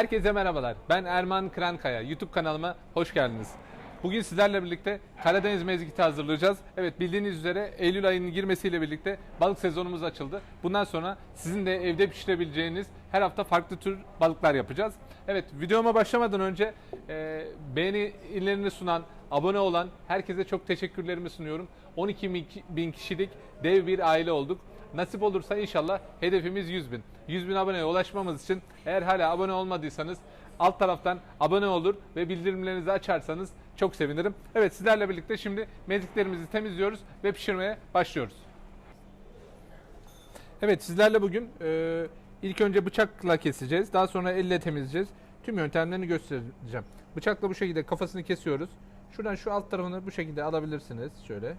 Herkese merhabalar. Ben Erman Kırankaya. YouTube kanalıma hoş geldiniz. Bugün sizlerle birlikte Karadeniz mezgiti hazırlayacağız. Evet bildiğiniz üzere Eylül ayının girmesiyle birlikte balık sezonumuz açıldı. Bundan sonra sizin de evde pişirebileceğiniz her hafta farklı tür balıklar yapacağız. Evet videoma başlamadan önce e, beğenilerini sunan, abone olan herkese çok teşekkürlerimi sunuyorum. 12 bin kişilik dev bir aile olduk. Nasip olursa inşallah hedefimiz 100 bin. 100 bin aboneye ulaşmamız için eğer hala abone olmadıysanız alt taraftan abone olur ve bildirimlerinizi açarsanız çok sevinirim. Evet sizlerle birlikte şimdi meziklerimizi temizliyoruz ve pişirmeye başlıyoruz. Evet sizlerle bugün e, ilk önce bıçakla keseceğiz. Daha sonra elle temizleyeceğiz. Tüm yöntemlerini göstereceğim. Bıçakla bu şekilde kafasını kesiyoruz. Şuradan şu alt tarafını bu şekilde alabilirsiniz. Şöyle.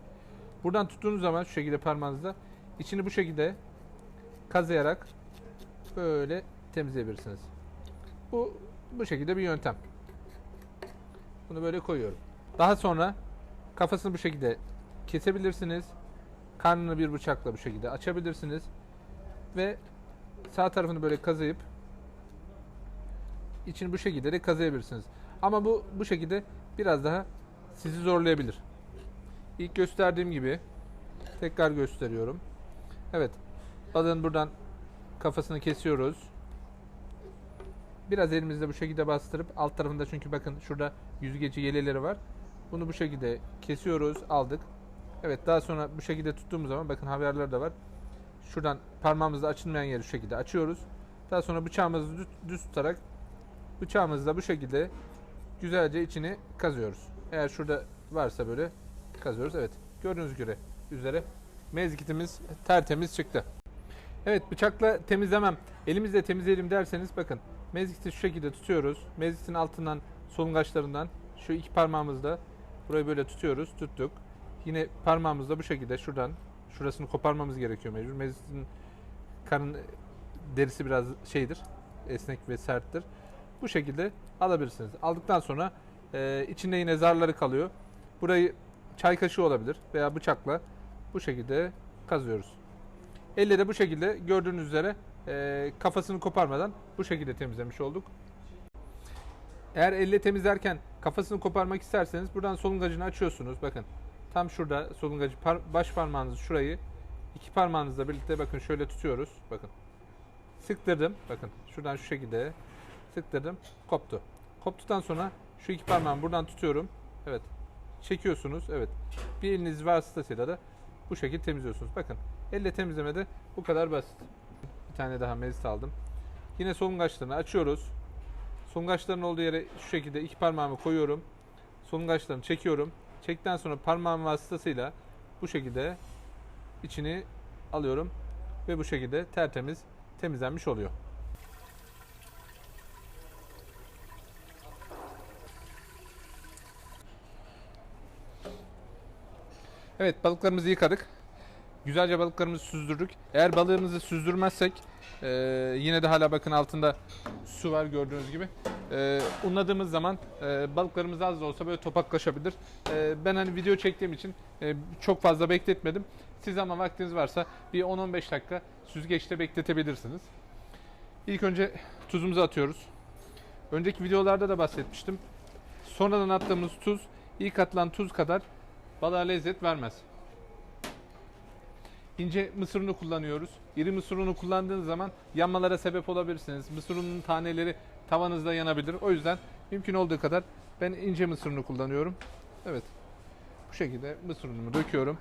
Buradan tuttuğunuz zaman şu şekilde parmağınızla içini bu şekilde kazıyarak böyle temizleyebilirsiniz. Bu bu şekilde bir yöntem. Bunu böyle koyuyorum. Daha sonra kafasını bu şekilde kesebilirsiniz. Karnını bir bıçakla bu şekilde açabilirsiniz. Ve sağ tarafını böyle kazıyıp içini bu şekilde de kazıyabilirsiniz. Ama bu bu şekilde biraz daha sizi zorlayabilir. İlk gösterdiğim gibi tekrar gösteriyorum. Evet. Balığın buradan kafasını kesiyoruz. Biraz elimizle bu şekilde bastırıp alt tarafında çünkü bakın şurada yüzgeci yeleleri var. Bunu bu şekilde kesiyoruz, aldık. Evet daha sonra bu şekilde tuttuğumuz zaman bakın havyarlar da var. Şuradan parmağımızla açılmayan yeri şu şekilde açıyoruz. Daha sonra bıçağımızı düz, tutarak bıçağımızla bu şekilde güzelce içini kazıyoruz. Eğer şurada varsa böyle kazıyoruz. Evet gördüğünüz üzere, üzere mezgitimiz tertemiz çıktı. Evet bıçakla temizlemem. Elimizle temizleyelim derseniz bakın mezgiti şu şekilde tutuyoruz. Mezgitin altından solungaçlarından şu iki parmağımızla burayı böyle tutuyoruz. Tuttuk. Yine parmağımızla bu şekilde şuradan şurasını koparmamız gerekiyor mecbur. Mezgitin karın derisi biraz şeydir. Esnek ve serttir. Bu şekilde alabilirsiniz. Aldıktan sonra e, içinde yine zarları kalıyor. Burayı çay kaşığı olabilir veya bıçakla bu şekilde kazıyoruz. Elle de bu şekilde gördüğünüz üzere e, kafasını koparmadan bu şekilde temizlemiş olduk. Eğer elle temizlerken kafasını koparmak isterseniz buradan solungacını açıyorsunuz. Bakın tam şurada solungacı par- baş parmağınız şurayı iki parmağınızla birlikte bakın şöyle tutuyoruz. Bakın sıktırdım. Bakın şuradan şu şekilde sıktırdım. Koptu. Koptuktan sonra şu iki parmağımı buradan tutuyorum. Evet. Çekiyorsunuz. Evet. Bir eliniz vasıtasıyla da bu şekilde temizliyorsunuz. Bakın elle temizlemede bu kadar basit. Bir tane daha mezit aldım. Yine solungaçlarını açıyoruz. Solungaçların olduğu yere şu şekilde iki parmağımı koyuyorum. Solungaçlarını çekiyorum. Çektikten sonra parmağım vasıtasıyla bu şekilde içini alıyorum ve bu şekilde tertemiz temizlenmiş oluyor. Evet balıklarımızı yıkadık. Güzelce balıklarımızı süzdürdük. Eğer balığımızı süzdürmezsek e, yine de hala bakın altında su var gördüğünüz gibi. E, unladığımız zaman e, balıklarımız az da olsa böyle topaklaşabilir. E, ben hani video çektiğim için e, çok fazla bekletmedim. Siz ama vaktiniz varsa bir 10-15 dakika süzgeçte bekletebilirsiniz. İlk önce tuzumuzu atıyoruz. Önceki videolarda da bahsetmiştim. Sonradan attığımız tuz ilk atılan tuz kadar balığa lezzet vermez. İnce mısır kullanıyoruz. İri mısır kullandığınız zaman yanmalara sebep olabilirsiniz. Mısır taneleri tavanızda yanabilir. O yüzden mümkün olduğu kadar ben ince mısır kullanıyorum. Evet. Bu şekilde mısır döküyorum.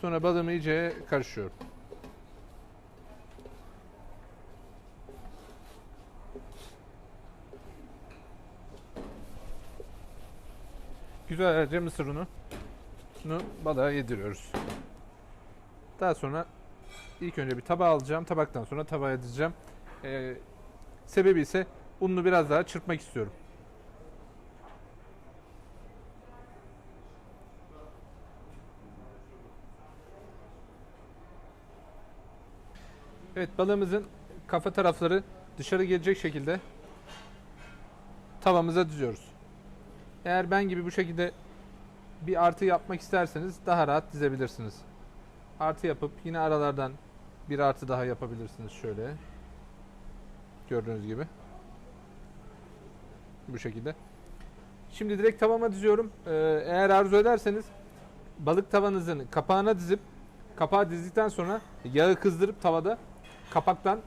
Sonra balığımı iyice karıştırıyorum. Güzelce mısır unu bunu balığa yediriyoruz. Daha sonra ilk önce bir tabağa alacağım. Tabaktan sonra tavaya dizeceğim. Ee, sebebi ise ununu biraz daha çırpmak istiyorum. Evet balığımızın kafa tarafları dışarı gelecek şekilde tavamıza diziyoruz. Eğer ben gibi bu şekilde bir artı yapmak isterseniz daha rahat dizebilirsiniz. Artı yapıp yine aralardan bir artı daha yapabilirsiniz şöyle. Gördüğünüz gibi. Bu şekilde. Şimdi direkt tavama diziyorum. Ee, eğer arzu ederseniz balık tavanızın kapağına dizip kapağı dizdikten sonra yağı kızdırıp tavada kapaktan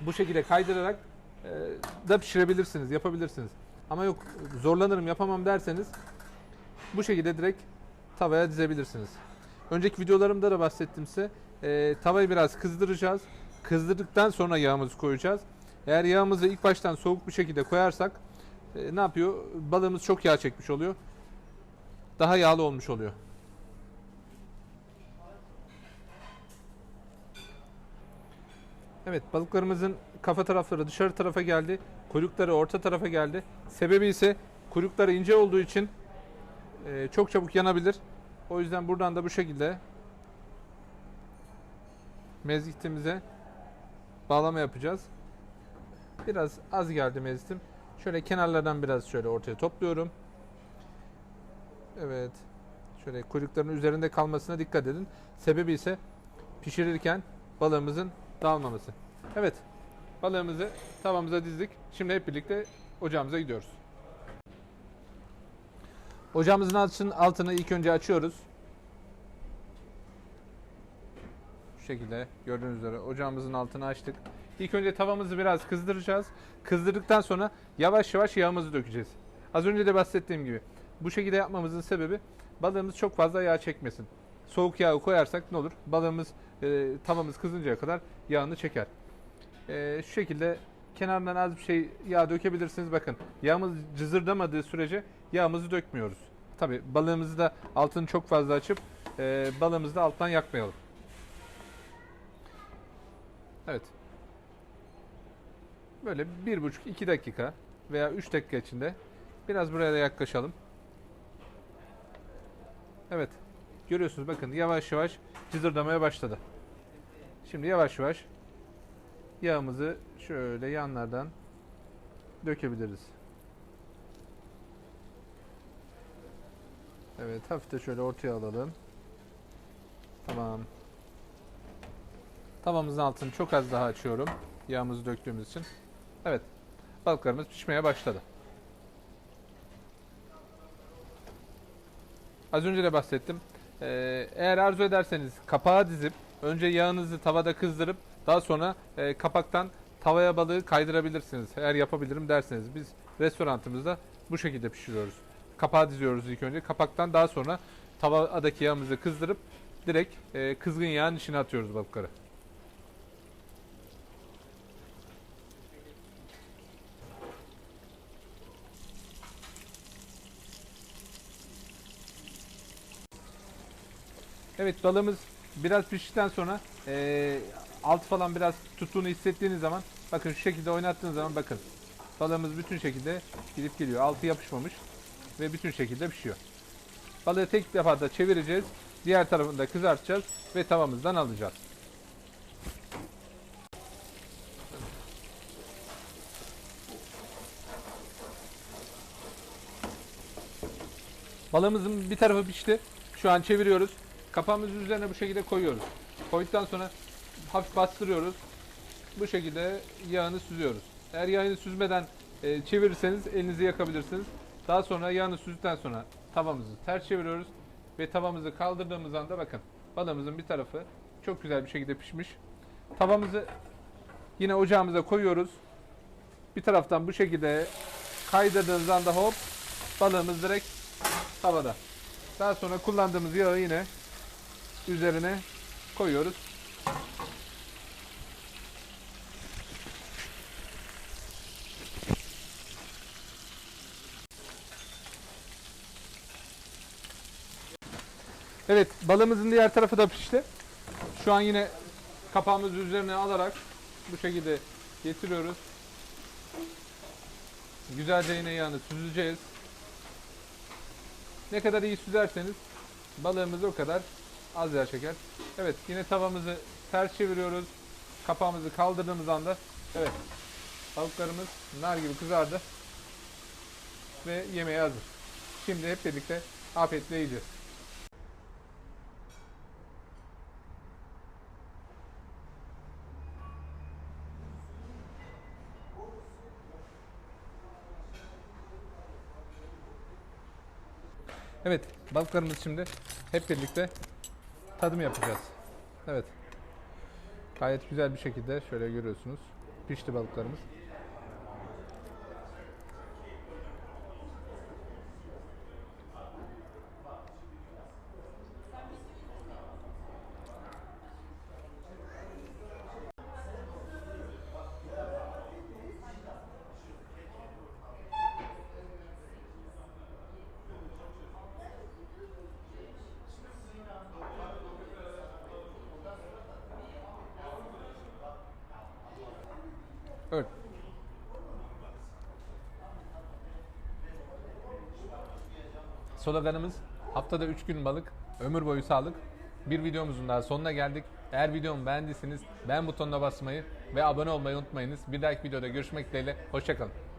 bu şekilde kaydırarak e, da pişirebilirsiniz, yapabilirsiniz. Ama yok zorlanırım yapamam derseniz bu şekilde direkt tavaya dizebilirsiniz. Önceki videolarımda da bahsettim size. E, tavayı biraz kızdıracağız. Kızdırdıktan sonra yağımızı koyacağız. Eğer yağımızı ilk baştan soğuk bir şekilde koyarsak e, ne yapıyor? Balığımız çok yağ çekmiş oluyor. Daha yağlı olmuş oluyor. Evet balıklarımızın kafa tarafları dışarı tarafa geldi. Kuyrukları orta tarafa geldi. Sebebi ise kuyrukları ince olduğu için e, çok çabuk yanabilir. O yüzden buradan da bu şekilde mezgitimize bağlama yapacağız. Biraz az geldi mezgitim. Şöyle kenarlardan biraz şöyle ortaya topluyorum. Evet. Şöyle kuyrukların üzerinde kalmasına dikkat edin. Sebebi ise pişirirken balığımızın dağılmaması. Evet. Balığımızı tavamıza dizdik. Şimdi hep birlikte ocağımıza gidiyoruz. Ocağımızın altın- altını ilk önce açıyoruz. Şu şekilde gördüğünüz üzere ocağımızın altını açtık. İlk önce tavamızı biraz kızdıracağız. Kızdırdıktan sonra yavaş yavaş yağımızı dökeceğiz. Az önce de bahsettiğim gibi bu şekilde yapmamızın sebebi balığımız çok fazla yağ çekmesin. Soğuk yağı koyarsak ne olur? Balığımız e, tavamız kızıncaya kadar yağını çeker. E, şu şekilde kenarından az bir şey yağ dökebilirsiniz. Bakın yağımız cızırdamadığı sürece yağımızı dökmüyoruz. Tabi balığımızı da altını çok fazla açıp e, balığımızı da alttan yakmayalım. Evet. Böyle bir buçuk iki dakika veya üç dakika içinde biraz buraya da yaklaşalım. Evet. Görüyorsunuz bakın yavaş yavaş cızırdamaya başladı. Şimdi yavaş yavaş yağımızı şöyle yanlardan dökebiliriz. Evet hafif de şöyle ortaya alalım. Tamam. Tavamızın altını çok az daha açıyorum. Yağımızı döktüğümüz için. Evet. Balıklarımız pişmeye başladı. Az önce de bahsettim. Ee, eğer arzu ederseniz kapağı dizip önce yağınızı tavada kızdırıp daha sonra e, kapaktan tavaya balığı kaydırabilirsiniz. Eğer yapabilirim derseniz biz restoranımızda bu şekilde pişiriyoruz. Kapağı diziyoruz ilk önce. Kapaktan daha sonra tavadaki yağımızı kızdırıp direkt e, kızgın yağın içine atıyoruz balıkları. Evet balığımız biraz piştikten sonra eee alt falan biraz tuttuğunu hissettiğiniz zaman bakın şu şekilde oynattığınız zaman bakın balığımız bütün şekilde gidip geliyor. Altı yapışmamış ve bütün şekilde pişiyor. Balığı tek defa da çevireceğiz. Diğer tarafını da kızartacağız ve tavamızdan alacağız. Balığımızın bir tarafı pişti. Şu an çeviriyoruz. Kapağımızın üzerine bu şekilde koyuyoruz. Koyduktan sonra hafif bastırıyoruz. Bu şekilde yağını süzüyoruz. Eğer yağını süzmeden e, çevirirseniz elinizi yakabilirsiniz. Daha sonra yağını süzdükten sonra tavamızı ters çeviriyoruz ve tavamızı kaldırdığımız anda bakın balığımızın bir tarafı çok güzel bir şekilde pişmiş. Tavamızı yine ocağımıza koyuyoruz. Bir taraftan bu şekilde kaydırdığınız anda hop balığımız direkt tavada. Daha sonra kullandığımız yağı yine üzerine koyuyoruz. Evet, balığımızın diğer tarafı da pişti. Şu an yine kapağımızı üzerine alarak bu şekilde getiriyoruz. Güzelce yine yağını süzeceğiz. Ne kadar iyi süzerseniz balığımız o kadar az yağ çeker. Evet yine tavamızı ters çeviriyoruz. Kapağımızı kaldırdığımız anda evet balıklarımız nar gibi kızardı. Ve yemeğe hazır. Şimdi hep birlikte afiyetle yiyeceğiz. Evet balıklarımız şimdi hep birlikte tadım yapacağız. Evet. Gayet güzel bir şekilde şöyle görüyorsunuz. Pişti balıklarımız. Evet. Sloganımız haftada 3 gün balık, ömür boyu sağlık. Bir videomuzun daha sonuna geldik. Eğer videomu beğendiyseniz beğen butonuna basmayı ve abone olmayı unutmayınız. Bir dahaki videoda görüşmek dileğiyle. Hoşçakalın.